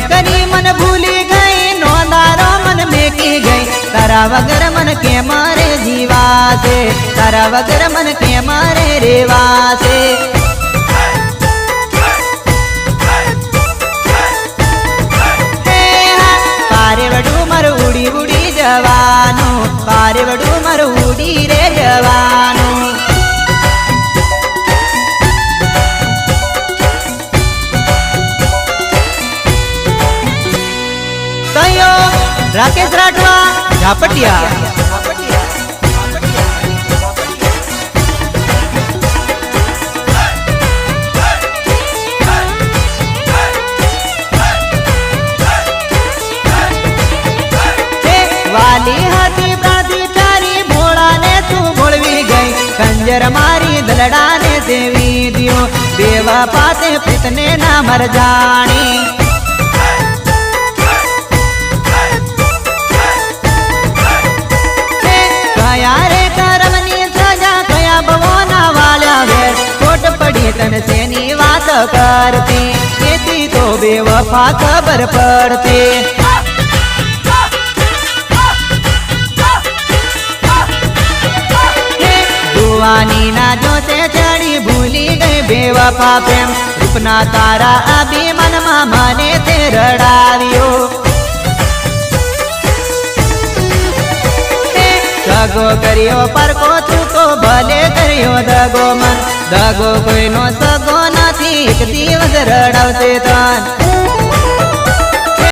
કરી મન ભૂલી ગઈ, નોંધારો મન મેકી ગઈ. તારા વગર મન કે મારે જીવાશે? તારા વગર મન કે મારે રેવાશે? પારે વડું મારું ઉડી ઉડી જવાનું પારે વડું રાકેશ રાઠવા ઝાપટિયા. મારી દલડાને દેવી દિયો. દેવા પાસે પ્રીતને ના મર જાણી. પડી તને વાત કરતી તેથી તો બેવફા ખબર પડતી. ના જોતે ચડી ભૂલી ગઈ બેવફા પ્રેમ. રૂપના તારા અભિમાનમાં મને દગો કર્યો, પરકો છૂટો, ભલે કર્યો દગો મન દગો કોઈનો સગો નથી, એક દિવસ રડાવશે તન